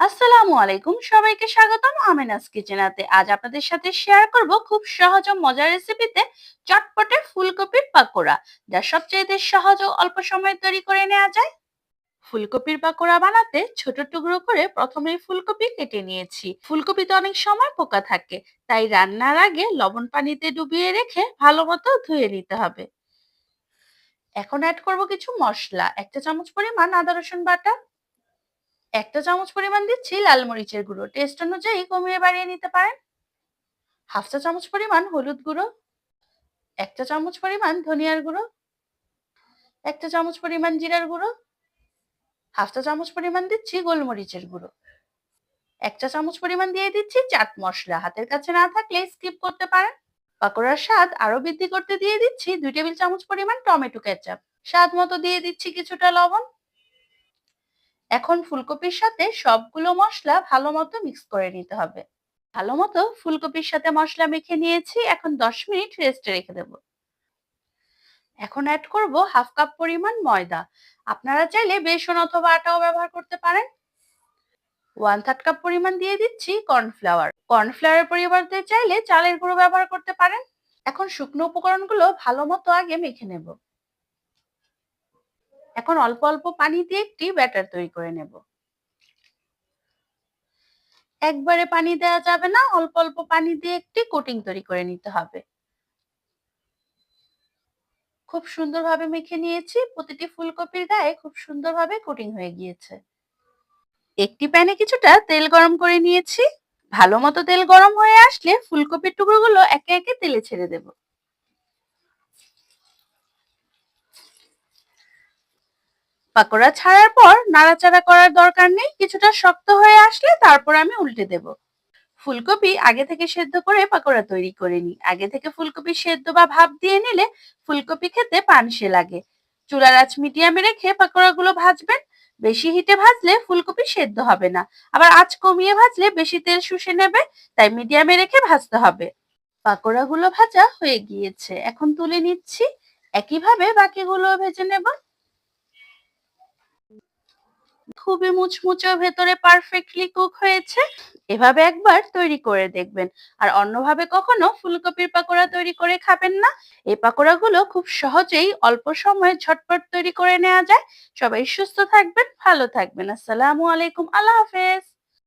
আসসালামু আলাইকুম। সবাইকে স্বাগতম আমিনাস কিচেনাতে আজ আপনাদের সাথে শেয়ার করব খুব সহজ ও মজার রেসিপিতে চটপটে ফুলকপির পাকোড়া, যা সবচেয়ে সহজ ও অল্প সময়ে তৈরি করে নেওয়া যায়। ফুলকপির পাকোড়া বানাতে ছোট টুকরো করে প্রথমে ফুলকপি কেটে নিয়েছি। ফুলকপিতে অনেক সময় পোকা থাকে, তাই রান্নার আগে লবণ পানিতে ডুবিয়ে রেখে ভালো মতো ধুয়ে নিতে হবে। এখন অ্যাড করব কিছু মশলা, একটা চামচ পরিমাণ আদা রসুন বাটা একটা চামচ পরিমাণ দিচ্ছি লাল মরিচের গুঁড়ো। টেস্ট অনুযায়ী কমিয়ে বাড়িয়ে নিতে পারেন। হাফ চা চামচ পরিমাণ হলুদ গুঁড়ো একটা চামচ পরিমাণ ধনিয়ার গুঁড়ো একটা চামচ পরিমাণ জিরার গুঁড়ো, হাফ চা চামচ পরিমাণ দিচ্ছি গোলমরিচের গুঁড়ো। একটা চামচ পরিমাণ দিয়ে দিচ্ছি চাট মশলা। হাতের কাছে না থাকলে স্কিপ করতে পারেন। পাকোড়ার স্বাদ আরও বৃদ্ধি করতে দিয়ে দিচ্ছি দুই টেবিল চামচ পরিমাণ টমেটো কেচাপ। স্বাদ মতো দিয়ে দিচ্ছি কিছুটা লবণ। এখন ফুলকপির সাথে সবগুলো মশলা ভালো মতো মিক্স করে নিতে হবে। ভালো মতো ফুলকপির সাথে মশলা মেখে নিয়েছি, এখন দশ মিনিট রেস্টে রেখে দেব। এখন অ্যাড করব হাফ কাপ পরিমাণ ময়দা। আপনারা চাইলে বেসন অথবা আটাও ব্যবহার করতে পারেন। ওয়ান থার্ড কাপ পরিমাণ দিয়ে দিচ্ছি কর্নফ্লাওয়ার কর্নফ্লাওয়ারের পরিবর্তে চাইলে চালের গুঁড়ো ব্যবহার করতে পারেন। এখন শুকনো উপকরণগুলো ভালো মতো আগে মেখে নেব। এখন অল্প অল্প পানি দিয়ে একটি ব্যাটার তৈরি করে নেব। একবারে পানি দেওয়া যাবে না, অল্প অল্প পানি দিয়ে একটি কোটিং তৈরি করে নিতে হবে। খুব সুন্দরভাবে মেখে নিয়েছি, প্রতিটি ফুলকপির গায়ে খুব সুন্দরভাবে কোটিং হয়ে গিয়েছে। একটি প্যানে কিছুটা তেল গরম করে নিয়েছি, ভালো মতো তেল গরম হয়ে আসলে ফুলকপির টুকরোগুলো একে একে তেলে ছেড়ে দেবো। পাকোড়া ছাড়ার পর নাড়াচাড়া করার দরকার নেই, কিছুটা শক্ত হয়ে আসলে তারপর আমি উল্টে দেব। ফুলকপি আগে থেকে সেদ্ধ করে পাকোড়া তৈরি করে নিই। আগে থেকে ফুলকপি সেদ্ধ বা ভাপ দিয়ে নিলে ফুলকপি খেতে পানসে লাগে। চুলার আঁচ মিডিয়ামে রেখে পাকোড়াগুলো ভাজবেন। বেশি হিটে ভাজলে ফুলকপি সেদ্ধ হবে না। আবার আঁচ কমিয়ে ভাজলে বেশি তেল শুষে নেবে, তাই মিডিয়ামে রেখে ভাজতে হবে। পাকোড়াগুলো ভাজা হয়ে গিয়েছে। এখন তুলে নিচ্ছি। একইভাবে বাকিগুলো ভেজে নেব। খুবই মুচমুচে ভেতরে পারফেক্টলি কুক হয়েছে। এভাবে একবার তৈরি করে দেখবেন। আর অন্যভাবে কখনো ফুলকপির পাকোড়া তৈরি করে খাবেন না। এই পাকোড়াগুলো খুব সহজেই অল্প সময়ে ঝটপট তৈরি করে নেওয়া যায়। সবাই সুস্থ থাকবেন, ভালো থাকবেন। আসসালামু আলাইকুম। আল্লাহ হাফেজ।